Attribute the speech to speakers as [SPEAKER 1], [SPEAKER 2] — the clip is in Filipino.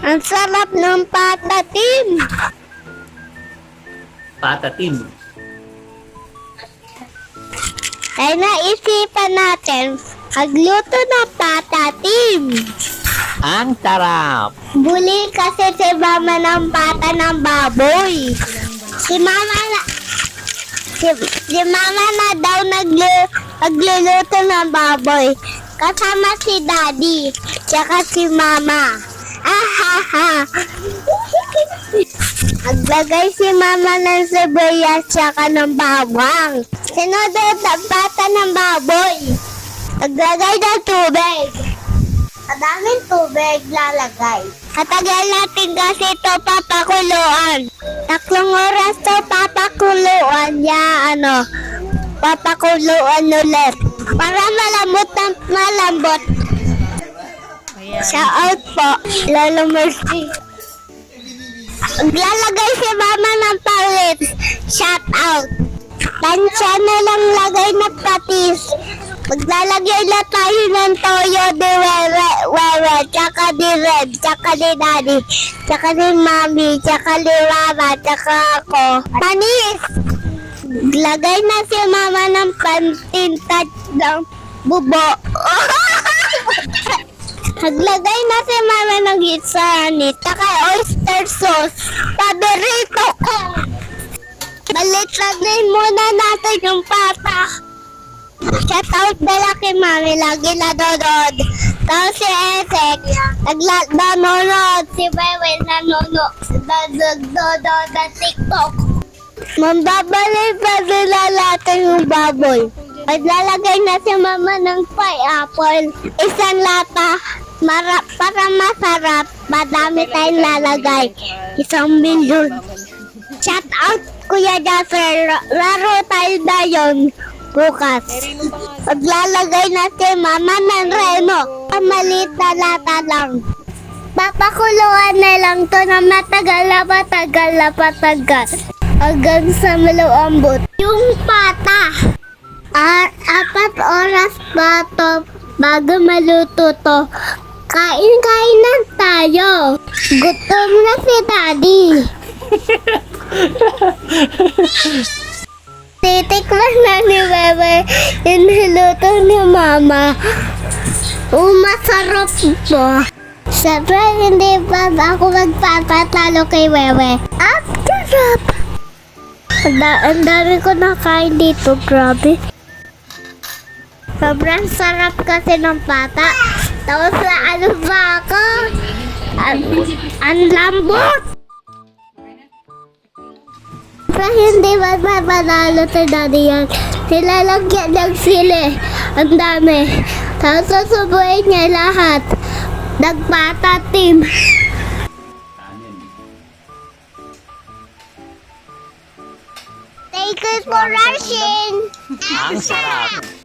[SPEAKER 1] Ang sarap ng patatim.
[SPEAKER 2] Patatim.
[SPEAKER 1] Kaya naisipan natin, magluto ng patatim.
[SPEAKER 2] Ang sarap.
[SPEAKER 1] Buli kasi si mama ng pata ng baboy. Si mama na... Si, si mama na daw naglu, nagluluto ng baboy. Kasama si daddy. Tsaka si mama. Ahaha. Naglagay si mama ng sibuyas tsaka ng bawang. Sinunod ang pata ng baboy. Naglagay ng tubig. Kadaming tubig lalagay. Katagal natin kasi ito papakuluan. Tatlong oras to papakuluan ya ano. Papakuluan ulit. Para malambot na malambot. Sa out po. Lalo mercy. Lalagay si mama ng palit. Shout out. Tansya na lang lagay na patis. Maglalagay na tayo ng toyo de wewe, wewe, tsaka di red, tsaka di daddy, tsaka di mami, tsaka di mama, tsaka ako. Panis! Lagay na si mama ng pantintat ng bubo. Naglagay na si mama ng gitsani, tsaka oyster sauce. Paborito ko! Balitlagay muna natin yung pata. Shout out na kay mami, lagi nanonood. Tapos si Esek, nagla nanonood. Si Bebe nanonood. Nanonood na TikTok. Mambabalik pa nila natin yung baboy. Maglalagay na si mama ng pineapple. Isang lata. Mara para masarap. Madami tayong lalagay. Isang milyon. Shout out Kuya Jaffer. Laro tayo na yun bukas. Paglalagay na si mama ng reno. Ang maliit na lata lang. Papakuluan na lang to na matagal na matagal na matagal. Hanggang sa malambot. Yung pata. At apat oras pa to bago maluto to. Kain-kain na tayo. Gutom na si daddy. Titikman na ni Bebe yung niluto ni Mama. Oh, masarap po. Siyempre, hindi pa ako magpapatalo kay. Ang sarap! Ang da- Ang dami ko nakain dito, grabe. Sobrang sarap kasi ng pata. Tapos na ano ba ako? Ang, ang lambot! Pero hindi ba mapanalo si daddy yan? Nilalagyan ng sili. Ang dami. Tapos susubuin niya lahat. Nagpata team. Thank you for rushing.
[SPEAKER 2] Ang sarap.